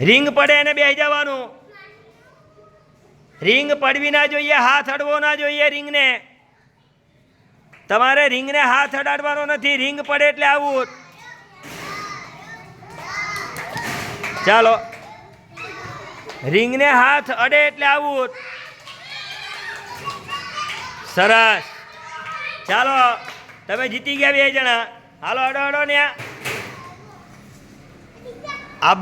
Ring પડે એને બેસી જવાનું. રિંગ પડવી ના જોઈએ, હાથ અડવો ના જોઈએ રિંગને. તમારે રિંગને હાથ અડાડવાનો નથી, રિંગ પડે એટલે આવું. ચાલો. રિંગને હાથ અડે એટલે આવું. સરસ. ચાલો, તમે જીતી ગયા બે જણા. હાલો, અડો અડો ને આ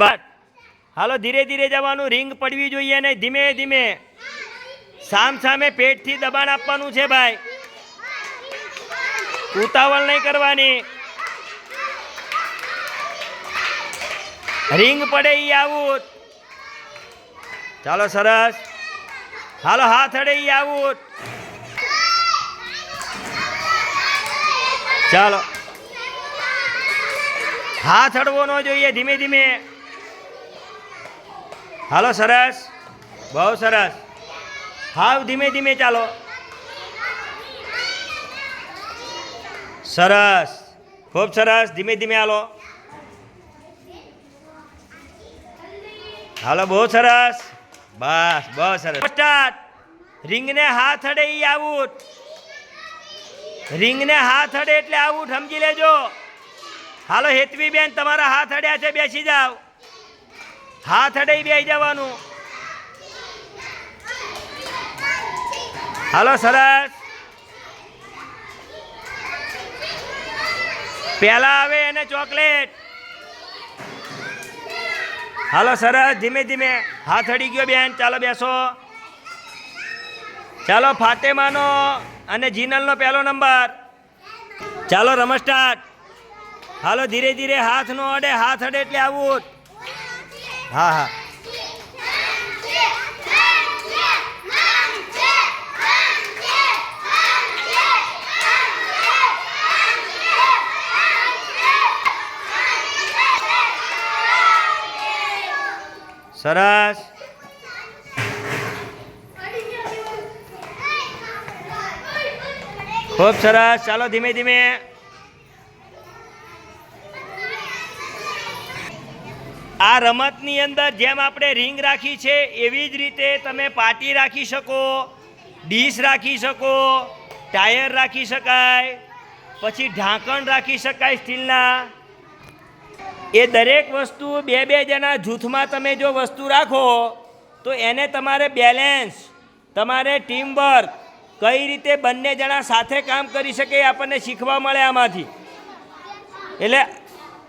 હાલો, ધીરે ધીરે જવાનું. રિંગ પડવી જોઈએ ને ધીમે ધીમે. સામ સામે પેટથી દબાણ આપવાનું છે, ભાઈ. ઉતાવળ નહીં કરવાની. રિંગ પડે એ આવું ચાલો, સરસ. હાલો, હાથ અડે એ આવું ચાલો. હાથ અડવો ન જોઈએ. ધીમે ધીમે. હાલો સરસ. બહુ સરસ. હાવ ધીમે ધીમે ચાલો. સરસ. ખૂબ સરસ. ધીમે ધીમે હાલો. હાલો, બહુ સરસ. બસ, બહુ સરસ. સ્ટાર્ટ. રિંગને હાથ અડે ઈ આઉટ. રિંગને હાથ અડે એટલે આઉટ, સમજી લેજો. હાલો, હેતવી બેન, તમારા હાથ અડ્યા છે, બેસી જાઓ. હાથ અડે બેસી જવાનું. હાલો, સરસ. પહેલા આવે એને ચોકલેટ. હાલો, સરસ. ધીમે ધીમે. હાથ અડી ગયો બેન. ચાલો, બેસો. ચાલો, ફાતેમાનો અને જીનલનો પહેલો નંબર. ચાલો રમ સ્ટાર્ટ. હાલો, ધીરે ધીરે હાથ નો અડે, હાથ અડે એટલે આવું હા હા. સરસ. ખૂબ સરસ. ચાલો ધીમે ધીમે. આ રમતની અંદર જેમ આપણે રિંગ રાખી છે, એવી જ રીતે તમે પાટી રાખી શકો, ડીશ રાખી શકો, ટાયર રાખી શકાય, પછી ઢાંકણ રાખી શકાય સ્ટીલના. એ દરેક વસ્તુ બે બે જણા જૂથમાં તમે જો વસ્તુ રાખો, તો એને તમારે બેલેન્સ, તમારે ટીમવર્ક કઈ રીતે બંને જણા સાથે કામ કરી શકે આપણને શીખવા મળે આમાંથી. એટલે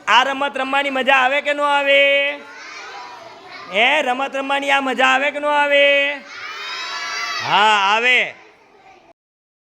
આ રમત રમવાની મજા આવે કે ન આવે? હે, રમત રમવાની આ મજા આવે કે ન આવે? હા, આવે.